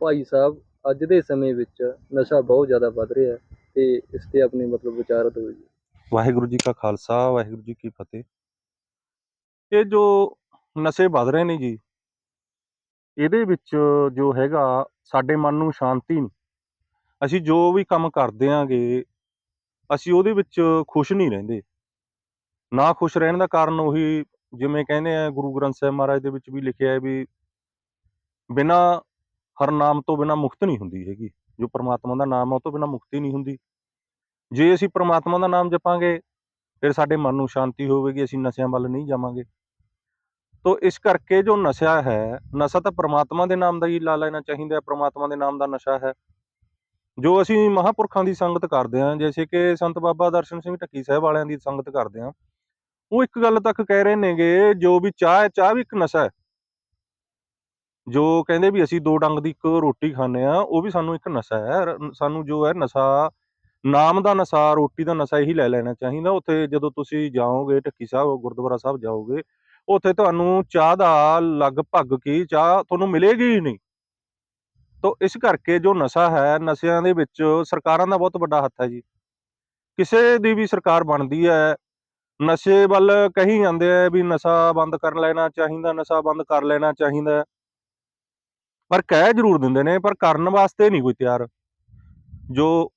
ਭਾਈ ਸਾਹਿਬ, ਅੱਜ ਦੇ ਸਮੇਂ ਵਿੱਚ ਨਸ਼ਾ ਬਹੁਤ ਜ਼ਿਆਦਾ ਵੱਧ ਰਿਹਾ ਹੈ ਤੇ ਇਸ ਤੇ ਆਪਣੇ ਮਤਲਬ ਵਿਚਾਰ ਦਿਓ ਜੀ। ਵਾਹਿਗੁਰੂ ਜੀ ਕਾ ਖਾਲਸਾ, ਵਾਹਿਗੁਰੂ ਜੀ ਕੀ ਫਤਿਹ। ਇਹ ਜੋ ਨਸ਼ੇ ਵੱਧ ਰਹੇ ਨੇ ਜੀ, ਇਹਦੇ ਵਿੱਚ ਜੋ ਹੈਗਾ, ਸਾਡੇ ਮਨ ਨੂੰ ਸ਼ਾਂਤੀ ਨਹੀਂ। ਅਸੀਂ ਜੋ ਵੀ ਕੰਮ ਕਰਦੇ ਆਂਗੇ, ਅਸੀਂ ਉਹਦੇ ਵਿੱਚ ਖੁਸ਼ ਨਹੀਂ ਰਹਿੰਦੇ। ਨਾ ਖੁਸ਼ ਰਹਿਣ ਦਾ ਕਾਰਨ ਉਹੀ ਜਿਵੇਂ ਕਹਿੰਦੇ ਆ, ਗੁਰੂ ਗ੍ਰੰਥ ਸਾਹਿਬ ਮਹਾਰਾਜ ਦੇ ਵਿੱਚ ਵੀ ਲਿਖਿਆ ਹੈ ਵੀ ਬਿਨਾ ਹਰ ਨਾਮ ਤੋਂ ਬਿਨਾ ਮੁਕਤ ਨਹੀਂ ਹੁੰਦੀ ਹੈਗੀ। ਜੋ ਪ੍ਰਮਾਤਮਾ ਦਾ ਨਾਮ ਹੈ ਉਹ ਤੋਂ ਬਿਨਾ ਮੁਕਤੀ ਨਹੀਂ ਹੁੰਦੀ। ਜੇ ਅਸੀਂ ਪ੍ਰਮਾਤਮਾ ਦਾ ਨਾਮ ਜਪਾਂਗੇ, ਫਿਰ ਸਾਡੇ ਮਨ ਨੂੰ ਸ਼ਾਂਤੀ ਹੋਵੇਗੀ, ਅਸੀਂ ਨਸ਼ਿਆਂ ਵੱਲ ਨਹੀਂ ਜਾਵਾਂਗੇ। ਤੋ ਇਸ ਕਰਕੇ ਜੋ ਨਸ਼ਾ ਹੈ, ਨਸ਼ਾ ਤਾਂ ਪ੍ਰਮਾਤਮਾ ਦੇ ਨਾਮ ਦਾ ਹੀ ਲਾ ਲੈਣਾ ਚਾਹੀਦਾ ਹੈ, ਪ੍ਰਮਾਤਮਾ ਦੇ ਨਾਮ ਦਾ ਨਸ਼ਾ ਹੈ। ਜੋ ਅਸੀਂ ਮਹਾਪੁਰਖਾਂ ਦੀ ਸੰਗਤ ਕਰਦੇ ਹਾਂ, ਜੈਸੇ ਕਿ ਸੰਤ ਬਾਬਾ ਦਰਸ਼ਨ ਸਿੰਘ ਢੱਕੀ ਸਾਹਿਬ ਵਾਲਿਆਂ ਦੀ ਸੰਗਤ ਕਰਦੇ ਹਾਂ, ਉਹ ਇੱਕ ਗੱਲ ਤੱਕ ਕਹਿ ਰਹੇ ਨੇਗੇ, ਜੋ ਵੀ ਚਾਹ ਹੈ, ਚਾਹ ਵੀ ਇੱਕ ਨਸ਼ਾ ਹੈ। ਜੋ ਕਹਿੰਦੇ ਵੀ ਅਸੀਂ ਦੋ ਡੰਗ ਦੀ ਇੱਕ ਰੋਟੀ ਖਾਂਦੇ ਆ ਉਹ ਵੀ ਸਾਨੂੰ ਇੱਕ ਨਸ਼ਾ ਹੈ। ਰ- ਸਾਨੂੰ ਜੋ ਹੈ ਨਸ਼ਾ, ਨਾਮ ਦਾ ਨਸ਼ਾ, ਰੋਟੀ ਦਾ ਨਸ਼ਾ ਇਹੀ ਲੈ ਲੈਣਾ ਚਾਹੀਦਾ। ਉੱਥੇ ਜਦੋਂ ਤੁਸੀਂ ਜਾਓਗੇ, ਢੱਕੀ ਸਾਹਿਬ, ਗੁਰਦੁਆਰਾ ਸਾਹਿਬ ਜਾਓਗੇ, ਉੱਥੇ ਤੁਹਾਨੂੰ ਚਾਹ ਦਾ ਲਗਭਗ ਕੀ, ਚਾਹ ਤੁਹਾਨੂੰ ਮਿਲੇਗੀ ਹੀ ਨਹੀਂ। ਤੋ ਇਸ ਕਰਕੇ ਜੋ ਨਸ਼ਾ ਹੈ, ਨਸ਼ਿਆਂ ਦੇ ਵਿੱਚ ਸਰਕਾਰਾਂ ਦਾ ਬਹੁਤ ਵੱਡਾ ਹੱਥ ਹੈ ਜੀ। ਕਿਸੇ ਦੀ ਵੀ ਸਰਕਾਰ ਬਣਦੀ ਹੈ, ਨਸ਼ੇ ਵੱਲ ਕਹੀ ਜਾਂਦੇ ਆ ਵੀ ਨਸ਼ਾ ਬੰਦ ਕਰ ਲੈਣਾ ਚਾਹੀਦਾ, ਨਸ਼ਾ ਬੰਦ ਕਰ ਲੈਣਾ ਚਾਹੀਦਾ। ਪਰ ਕਹਿ ਜ਼ਰੂਰ ਦਿੰਦੇ ਨੇ ਪਰ ਕਰਨ ਵਾਸਤੇ ਨਹੀਂ ਕੋਈ ਤਿਆਰ। ਜੋ